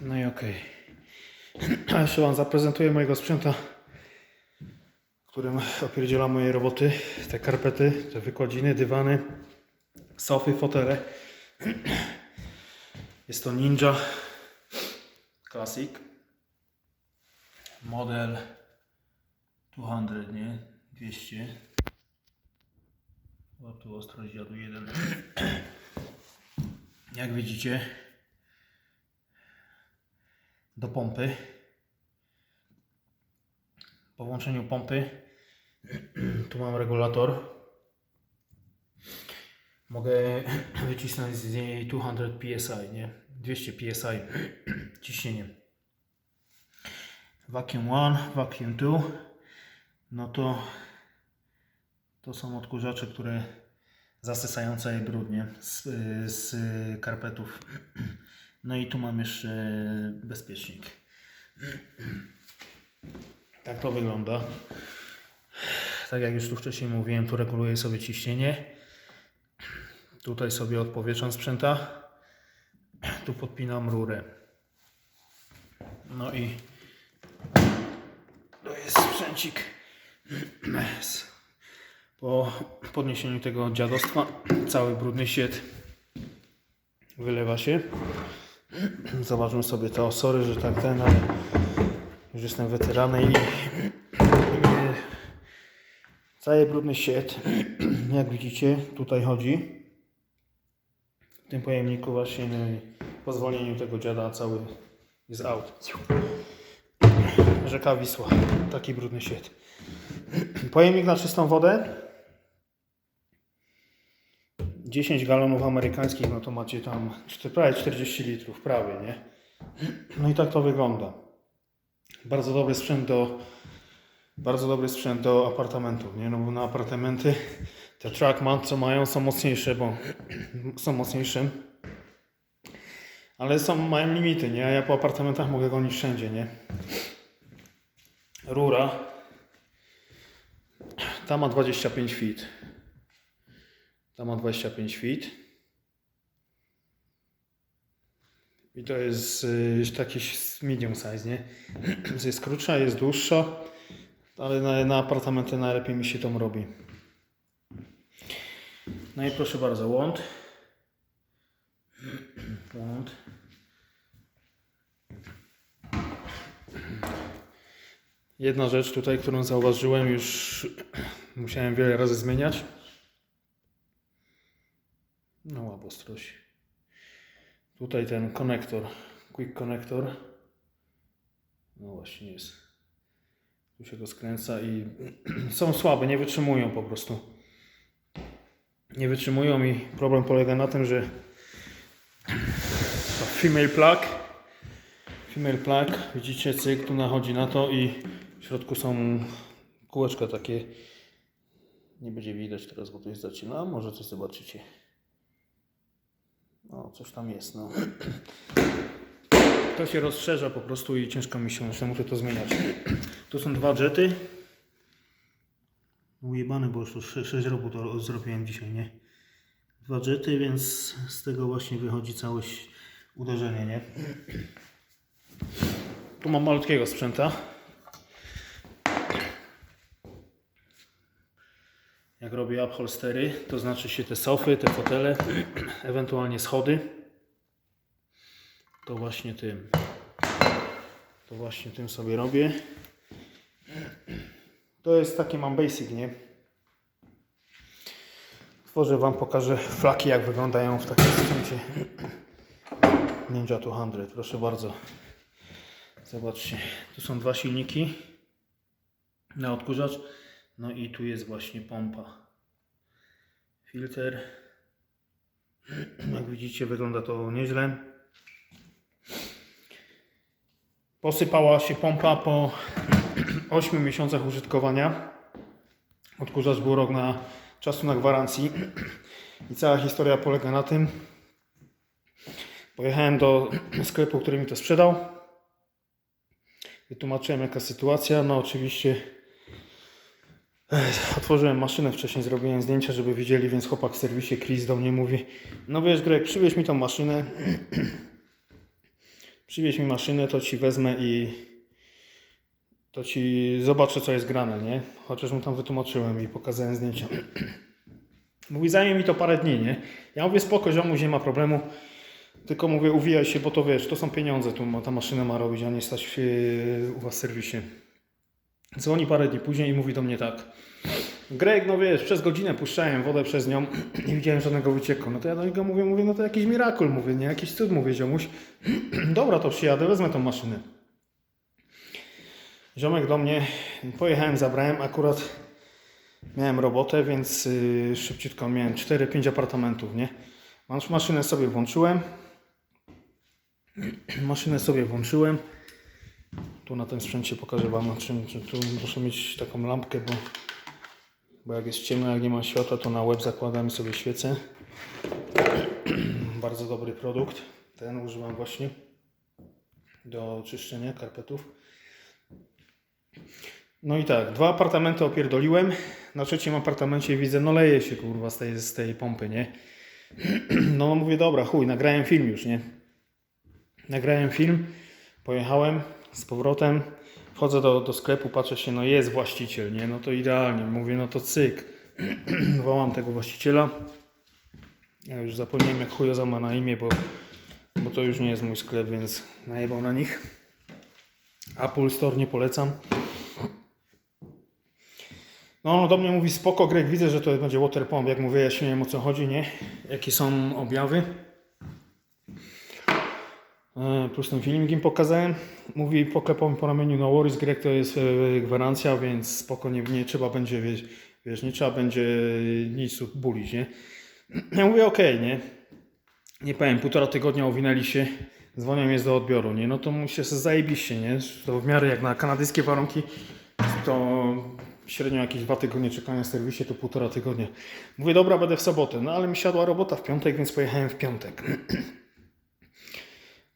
No i okej. A jeszcze Wam zaprezentuję mojego sprzęta, którym opierdzielam moje roboty. Te karpety, te wykładziny, dywany, sofy, fotele. Jest to Ninja Classic. Model 200, nie? 200. O, tu ostrość dziadu 1. Jak widzicie, do pompy. Po włączeniu pompy tu mam regulator. Mogę wycisnąć z niej 200 psi, nie? 200 psi ciśnienie. Vacuum 1, vacuum 2. No to to są odkurzacze, które zasysające brud, nie? Z, z karpetów. No i tu mam jeszcze bezpiecznik. Tak to wygląda. Tak jak już tu wcześniej mówiłem, tu reguluję sobie ciśnienie. Tutaj sobie odpowietrzam sprzęta. Tu podpinam rurę. No i to jest sprzęcik. Po podniesieniu tego dziadostwa cały brudny sied wylewa się. Zobaczmy sobie to. Sorry, że tak ten, ale już jestem weteranem i cały brudny sied, jak widzicie, tutaj chodzi. W tym pojemniku właśnie i po zwolnieniu tego dziada cały jest out. Rzeka Wisła. Taki brudny sied. Pojemnik na czystą wodę. 10 galonów amerykańskich, no to macie tam prawie 40 litrów, prawie, nie? No i tak to wygląda. Bardzo dobry sprzęt do bardzo dobry sprzęt do apartamentów, nie? No bo na apartamenty te Trackman co mają są mocniejsze, bo są mocniejsze. Ale są, mają limity, nie? A ja po apartamentach mogę gonić wszędzie, nie? Rura. Ta ma 25 feet. Ta ma 25 feet. I to jest y, taki medium size, nie? Jest krótsza, jest dłuższa, ale na, na apartamenty najlepiej mi się to robi. No i proszę bardzo, łąd. Łąd. Jedna rzecz tutaj, którą zauważyłem, już musiałem wiele razy zmieniać. Łabostrość. Tutaj ten konektor, quick konektor. No właśnie jest. Tu się go skręca i są słabe, nie wytrzymują po prostu. Nie wytrzymują i problem polega na tym, że female plug. Female plug, widzicie, cyk, tu nachodzi na to i w środku są kółeczka takie. Nie będzie widać teraz, bo to jest zaczyna, może coś zobaczycie. O, coś tam jest, no. To się rozszerza po prostu i ciężko mi się, muszę muszę to zmieniać. Tu są dwa jety. Ujebane, bo już to 6 robót ro- zrobiłem dzisiaj, nie? Dwa jety, więc z tego właśnie wychodzi całe ś- uderzenie, nie? Tu mam malutkiego sprzęta. Jak robię upholstery, to znaczy się te sofy, te fotele, ewentualnie schody. To właśnie tym. To właśnie tym sobie robię. To jest taki mam basic, nie? Tworzę Wam, pokażę flaki jak wyglądają w takim sprzęcie. Ninja 200, proszę bardzo. Zobaczcie, tu są dwa silniki na odkurzacz. No i tu jest właśnie pompa. Filtr. Jak widzicie, wygląda to nieźle. Posypała się pompa po 8 miesiącach użytkowania. Odkurzacz był rok na czasu na gwarancji. I cała historia polega na tym. Pojechałem do sklepu, który mi to sprzedał. Wytłumaczyłem jaka sytuacja. No oczywiście Otworzyłem maszynę wcześniej, zrobiłem zdjęcia, żeby widzieli, więc chłopak w serwisie Chris do mnie mówi No wiesz Greg, przywieź mi tą maszynę przywieź mi maszynę, to ci wezmę i to ci zobaczę, co jest grane, nie? Chociaż mu tam wytłumaczyłem i pokazałem zdjęcia. Mówi, zajmie mi to parę dni, nie? Ja mówię, spoko, ziomuś, nie ma problemu. Tylko mówię, uwijaj się, bo to wiesz, to są pieniądze, tu ma, ta maszyna ma robić, a nie stać w, u was w serwisie. Dzwoni parę dni później i mówi do mnie tak. Greg, no wiesz, przez godzinę puszczałem wodę przez nią, nie widziałem żadnego wycieku. No to ja do niego mówię, mówię, no to jakiś mirakul, mówię, nie, jakiś cud, mówię, ziomuś. Dobra, to przyjadę, wezmę tą maszynę. Ziomek do mnie, pojechałem, zabrałem, akurat miałem robotę, więc yy, szybciutko miałem 4-5 apartamentów, nie. Masz- Maszynę sobie włączyłem. Maszynę sobie włączyłem. Tu na tym sprzęcie pokażę Wam, tu muszę mieć taką lampkę, bo, bo jak jest ciemno, jak nie ma światła, to na łeb zakładam sobie świecę. Bardzo dobry produkt. Ten używam właśnie do czyszczenia karpetów. No i tak, dwa apartamenty opierdoliłem. Na trzecim apartamencie widzę, no leje się kurwa z tej, z tej pompy, nie? No mówię, dobra, chuj, nagrałem film już, nie? Nagrałem film, pojechałem z powrotem, wchodzę do, do sklepu, patrzę się, no jest właściciel, nie? No to idealnie, mówię, no to cyk. Wołam tego właściciela. Ja już zapomniałem jak chujoza ma na imię, bo, bo to już nie jest mój sklep, więc najebał na nich. Apple Store nie polecam. No, do mnie mówi spoko, Greg, widzę, że to będzie water pump, jak mu wyjaśniłem o co chodzi, nie? Jakie są objawy. E, Plus ten filmik im pokazałem. Mówi, poklepał mi po ramieniu, no worries, Greg, to jest e, gwarancja, więc spoko, nie, trzeba będzie, wiesz, wiesz, nie trzeba będzie nic bulić, nie? Ja mówię, okej, nie? Nie powiem, półtora tygodnia owinęli się, dzwonią jest do odbioru, nie? No to musi się zajebiście, nie? To w miarę jak na kanadyjskie warunki, to średnio jakieś dwa tygodnie czekania w serwisie, to półtora tygodnia. Mówię, dobra, będę w sobotę, no ale mi siadła robota w piątek, więc pojechałem w piątek.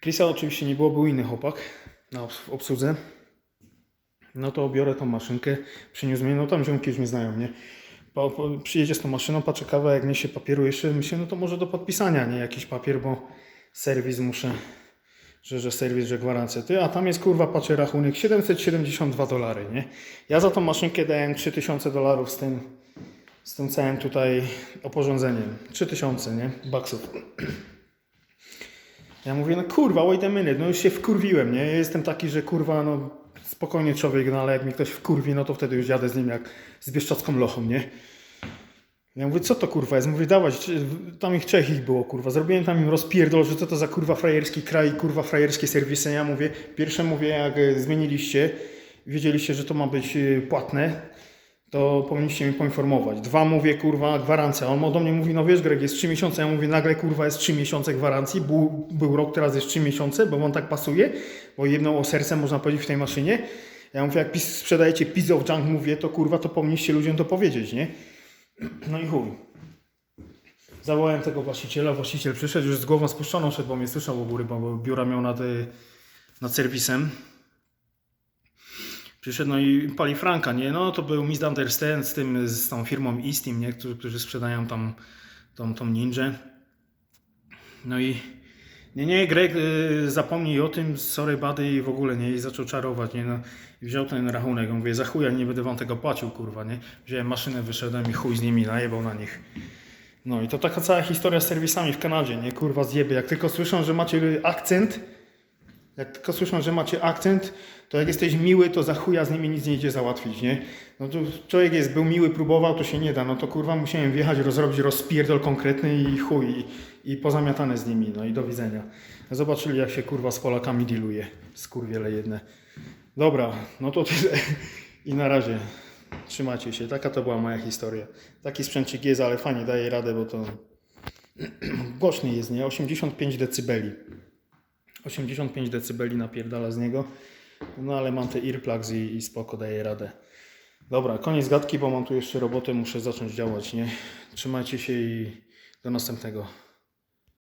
Chrisa oczywiście nie było, był inny chłopak na obsłudze. No to biorę tą maszynkę, przyniósł mnie, no tam ziomki już mnie znają, nie? Po, po, przyjedzie z tą maszyną, patrzę kawę, jak niesie papieru jeszcze, myślę, no to może do podpisania, nie? Jakiś papier, bo serwis muszę, że, że serwis, że gwarancja. Ty, a tam jest kurwa, patrzę rachunek, 772 dolary, nie? Ja za tą maszynkę dałem 3000 dolarów z tym, z tym całym tutaj oporządzeniem. 3000, nie? Baksów. Ja mówię, no kurwa, wait a minute, no już się wkurwiłem, nie? Ja jestem taki, że kurwa, no spokojnie człowiek, no ale jak mnie ktoś wkurwi, no to wtedy już jadę z nim jak z bieszczacką lochą, nie? Ja mówię, co to kurwa jest? Mówię, dawać, tam ich trzech ich było, kurwa. Zrobiłem tam im rozpierdol, że co to za kurwa frajerski kraj, kurwa frajerskie serwisy. Ja mówię, pierwsze mówię, jak e, zmieniliście, wiedzieliście, że to ma być e, płatne, to powinniście mi poinformować. Dwa mówię, kurwa, gwarancja. On do mnie mówi, no wiesz Greg, jest trzy miesiące. Ja mówię, nagle kurwa jest trzy miesiące gwarancji. Był, był rok, teraz jest trzy miesiące, bo on tak pasuje, bo jedną o serce można powiedzieć w tej maszynie. Ja mówię, jak pis, sprzedajecie piece of junk, mówię, to kurwa, to powinniście ludziom to powiedzieć, nie? No i chuj. Zawołałem tego właściciela, właściciel przyszedł już z głową spuszczoną, szedł, bo mnie słyszał u góry, bo biura miał nad, y, nad serwisem. Przyszedł no i pali Franka, nie? No to był misunderstand z tym, z tą firmą Eastim, nie? Którzy, którzy sprzedają tam tą, tą ninja. No i nie, nie, Greg, y, zapomnij o tym, sorry buddy i w ogóle, nie? I zaczął czarować, nie? No, I wziął ten rachunek, Ja mówię, za chuja nie będę wam tego płacił, kurwa, nie? Wziąłem maszynę, wyszedłem i chuj z nimi, najebał na nich. No i to taka cała historia z serwisami w Kanadzie, nie? Kurwa zjeby, jak tylko słyszą, że macie akcent, jak tylko słyszą, że macie akcent, to jak jesteś miły, to za chuja z nimi nic nie idzie załatwić, nie? No to człowiek jest, był miły, próbował, to się nie da. No to kurwa musiałem wjechać, rozrobić rozpierdol konkretny i chuj, i, i pozamiatane z nimi, no i do widzenia. Zobaczyli jak się kurwa z Polakami dealuje, skurwiele jedne. Dobra, no to tyle i na razie. Trzymajcie się, taka to była moja historia. Taki sprzęcik jest, ale fajnie daje radę, bo to głośny jest, nie? 85 decybeli. 85 decybeli napierdala z niego. No ale mam te earplugs i, i spoko daje radę. Dobra, koniec gadki, bo mam tu jeszcze robotę, muszę zacząć działać, nie? Trzymajcie się i do następnego.